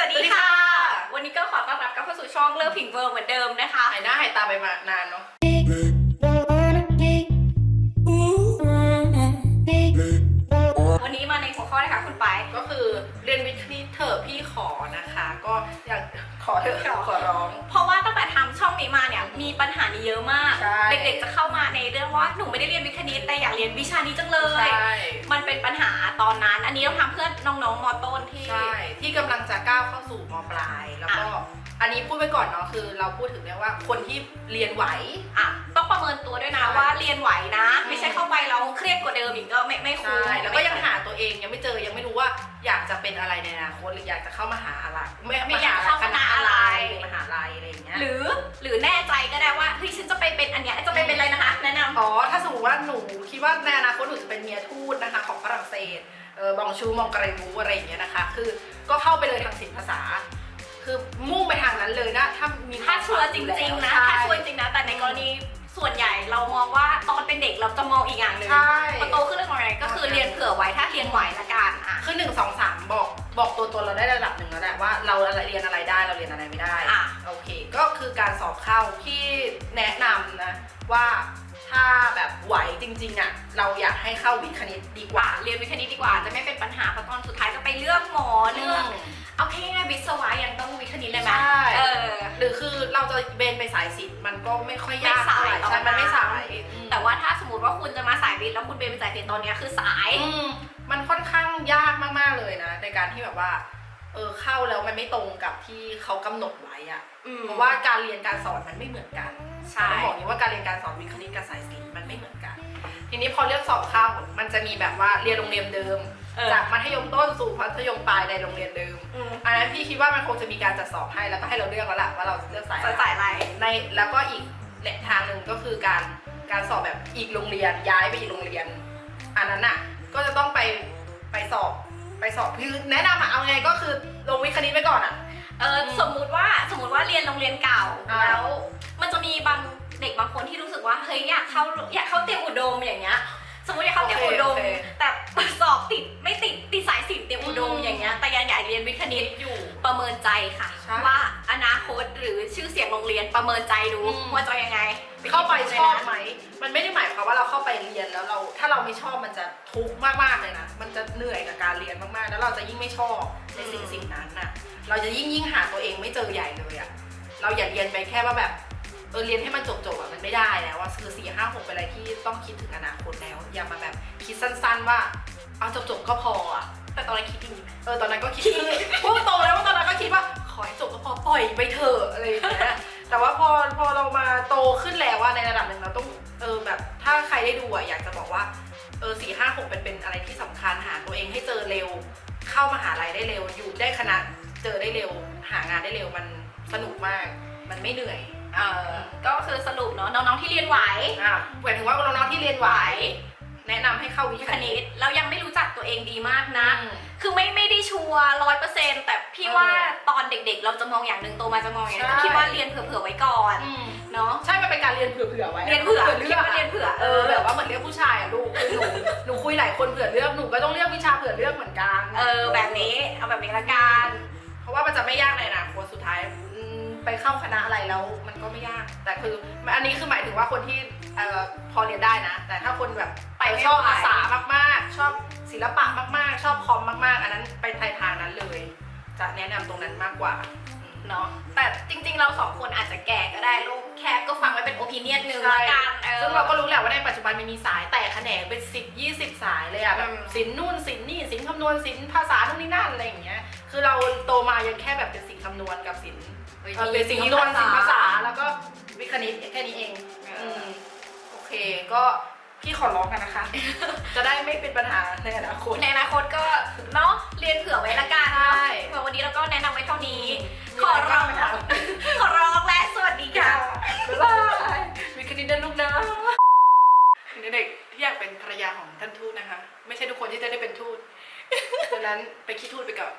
สวัสดีค่ะ วันนี้ก็ขอต้อนรับกลับเข้าสู่ช่องเลิฟพิงเวิร์เหมือนเดิมนะคะ หายหน้าหายตาไปมานานเนาะ วันนี้มาในหัวข้อเลยค่ะคุณไปายก็คือเรียนวิทย์คณิตเถอะพี่ขอนะคะ ก็อยากขอเถอะขอร้อง เพราะว่าตั้งแต่ทำช่องนี้มาเนี่ยมีปัญหานี้เยอะมาก ใช่ เด็กๆจะเข้ามาในเรื่องว่าหนูไม่ได้เรียนวิทย์คณิตแต่อยากเรียนวิชานี้จังเลย ใช่ มันเป็นปัญหาตอนนั้น อันนี้เราทำเพื่อนน้องๆมอต้นที่ใช่ อันนี้พูดไปก่อนเนาะคือ เราพูดถึงเนี่ยว่าคนที่เรียนไหว อะต้องประเมินตัวด้วยนะใช่ว่าเรียนไหวนะอืมไม่ใช่เข้าไปเราเครียดกว่าเดิมอีกก็ไม่ไม่คุ้ใช่มแล้วก็ยังหาตัวเองยังไม่เจอยังไม่รู้ว่าอยากจะเป็นอะไรในอนาคตหรืออยากจะเข้ามหาอะไรไม่ไม่อยากเข้าคณะอะไรหรือมหาลัยอะไรอย่างเงี้ยหรือหรือแน่ใจก็ได้ว่าเฮ้ยฉันจะไปเป็นอันเนี้ยจะไปเป็นอะไรนะคะแนะนำอ๋อถ้าสมมติว่าหนูคิดว่าในอนาคตหนูจะเป็นเมียทูตนะคะของฝรั่งเศสเออบองชูมองกรีวูอะไรอย่างเงี้ยนะคะ คือก็เข้าไปเลยทางศิลปภาษา คือมุ่งไปทางนั้นเลยนะ ถ้ามีถ้าชัวร์จริงๆนะถ้าชัวร์จริงๆนะ แต่ในกรณีส่วนใหญ่เรามองว่าตอนเป็นเด็กเราจะมองอีกอย่างหนึ่งใช่พอโตขึ้นเรื่องอะไรก็คือเรียนเผื่อไว้ถ้าเรียนไหวละกันอะคือหนึ่งสองสามบอกบอกตัวตนเราได้ระดับหนึ่งแล้วแหละว่าเราเรียนอะไรได้เราเรียนอะไรไม่ได้อะโอเค ก็คือการสอบเข้าที่แนะนำนะว่าถ้าแบบไหวจริงๆอะเราอยากให้เข้าวิทย์คณิตดีกว่าว่าเรียนวิทย์คณิตดีกว่าจะไม่เป็นปัญหาเพราะตอนสุดท้ายก็ไปเลือกหมอเลือกเอาแค่ง่ายๆวิศวะยังต้อง วิทย์คณิตเลยไหมใช่ เออ หรือคือเราจะเบนไปสายศิลป์มันก็ไม่ค่อยยากไม่สายเท่ไหร่ใช่มันไม่สาย แต่ว่าถ้าสมมติว่าคุณจะมาสายวิทย์แล้วคุณเป็นสายศิลป์ตอนเนี้ยคือสาย อืมมันค่อนข้างยากมากๆเลยนะ ในการที่แบบว่า เออเข้าแล้วมันไม่ตรงกับที่เขากำหนดไว้อะอืม เพราะว่าการเรียนการสอนมันไม่เหมือนกันใช่ ต้องบอกนี้ว่าการเรียนการสอนวิทย์คณิตกับสายศิลป์มันไม่เหมือนกัน ทีนี้พอเลือกสอบเข้ามันจะมีแบบว่าเรียนโรงเรียนเดิม เออจากมัธยมต้นสู่มัธยมปลายในโรงเรียนเดิมอืม อันนั้นพี่คิดว่ามันคงจะมีการจัดสอบให้แล้วก็ให้เราเลือกแล้วล่ะว่าเราเลือกสายอะไร สายอะไร ในแล้วก็อีกเนี่ยทางหนึ่งก็คือการการสอบแบบอีกโรงเรียนย้ายไปอีกโรงเรียน อันนั้นอะก็จะต้องไปไปสอบไปสอบคือแนะนำอะเอาไงก็คือลงวิทย์คณิตไปก่อนอะเออสมมุติว่าสมมุติว่าเรียนโรงเรียนเก่าอ่า แล้ว มันจะมีบางเด็กบางคนที่รู้ สึกว่าเฮ้ยอยากเข้าอยากเข้าเตรียมอุดมอย่างเงี้ย สมมติอยากเข้าเตรียมอุดมแต่สอบติดไม่ติดติดสายศิลป์เตรียมอุดมอย่างเงี้ยแต่ยังอยากเรียนวิทย์คณิต อยู่ ประเมินใจค่ะ ใช่ว่าอนาคตหรือชื่อเสียงโรงเรียนประเมินใจดูอืม ว่าจะยังไงเข้าไปคิดชอบในนั้นไหม มันไม่ได้หมายความว่าเราเข้าไปเรียนแล้วเรา ถ้าเราไม่ชอบมันจะทุกข์มากๆเลยนะ มันจะเหนื่อยกับการเรียนมากๆ แล้วเราจะยิ่งไม่ชอบในสิ่งสิ่งนั้นน่ะ เราจะยิ่งยิ่งหาตัวเองไม่เจอใหญ่เลยอะเราอย่าเรียนไปแค่ว่าแบบ เออเรียนให้มันจบๆอะมันไม่ได้แล้วว่าคือสี่ห้าหกเป็นอะไรที่ต้องคิดถึงอนาคตแล้ว อย่ามาแบบคิดสั้น ๆ ว่าเอาจบๆก็พออะแต่ตอนนั้นคิดอย่างนี้ไหมเออตอนนั้นก็คิดคือพูดตรงเลยว่าตอนนั้นก็คิดว่าขอให้จบก็พอปล่อยไปเถอะอะไรอย่างเงี้ยแต่ว่าพอพอเรามาโตขึ้นแล้วว่าในระดับหนึ่งเราต้องเออแบบถ้าใครได้ดูอะอยากจะบอกว่าเออสี่ห้าหกเป็นเป็นอะไรที่สำคัญหาตัวเองให้เจอเร็ว เข้ามหาลัยได้เร็วอยู่ได้คณะเจอได้เร็ว หางานได้เร็วมันสนุกมาก มันไม่เหนื่อย เออก็คือสรุปเนาะน้องๆที่เรียนไหวอะหมายถึงว่าน้องๆที่เรียนไหว แนะนำให้เข้าวิทวิทย์ย์คคณิณิตตแล้วยังไม่รู้จักตัวเองดีมากนะอืมคือไม่ไม่ได้ชัวร์ร้อยเปอร์เซ็นต์แต่พี่เออว่าตอนเด็กๆ เราจะมองอย่างหนึ่งโตมาจะมองอย่างหนึงใช่ คิดว่าเรียนเผื่อๆไว้ก่อนอืมเนาะใช่ มันเป็นการเรียนเผื่อๆไว้เรียนเผื่อเลืคิดอกว่าเรียนเผื่อเออแบบว่าเหมือนเรียกผู้ชายอะลูกคือหนูหนูคุยหลายคนเผื่อเลือกหนูก็ต้องเลือกวิชาเผื่อเลือกเหมือนกัน เออแบบนี้เอาแบบนี้ละกัน เพราะว่ามันจะไม่ยากในอนาคตสุดท้ายอืม ไปเข้าคณะอะไรแล้วมันก็ไม่ยาก แต่คืออันนี้คือหมายถึงว่าคนที่เอ่อพอเรียนได้นะ แต่ถ้าคนแบบไปไม่ชอบไหวภาษามากๆ ชอบศิลปะมากๆ ชอบคอมมากๆ อันนั้นไปทายทางนั้นเลย จะแนะนำตรงนั้นมากกว่า เนาะแต่จริงๆเราสองคนอาจจะแก่ก็ได้ลูกแค่ก็ฟังไว้เป็นโอปิเนียนหนึ่งใช่ ละกันออ ซึ่งเราก็รู้แหละว่าในปัจจุบันมันมีสายแต่แขนงเป็นสิบยี่สิบสายเลยอะแบบอืม สินนู่นสินนี่สินคำนวณสินภาษานู่นนี่นั่นอะไรอย่างเงี้ย คือเราโตมายังแค่แบบเป็นสินคำนวณกับสิน เออเป็นสิ่งที่วันสิ่งภาษาแล้วก็วิคณิตแค่นี้เองอโอเคก็พี่ขอร้องกันนะคะ จะได้ไม่เป็นปัญหาในอนาคต ในอนาคตก็เนาะเรียนเผื่อไว้ละกันเนาเผื่อวันนี้เราก็แนะนำไว้เท่านี้ ขอร้องขอร้องและสวัสดีค่ะบ๊ายบายวิคณิตเดินลูกนะเด็กที่อยากเป็นภรรยาของท่านทูตนะคะ ไม่ใช่ทุกคนที่จะได้เป็นทูตดังนั้นไปคิดทูตไปก่อน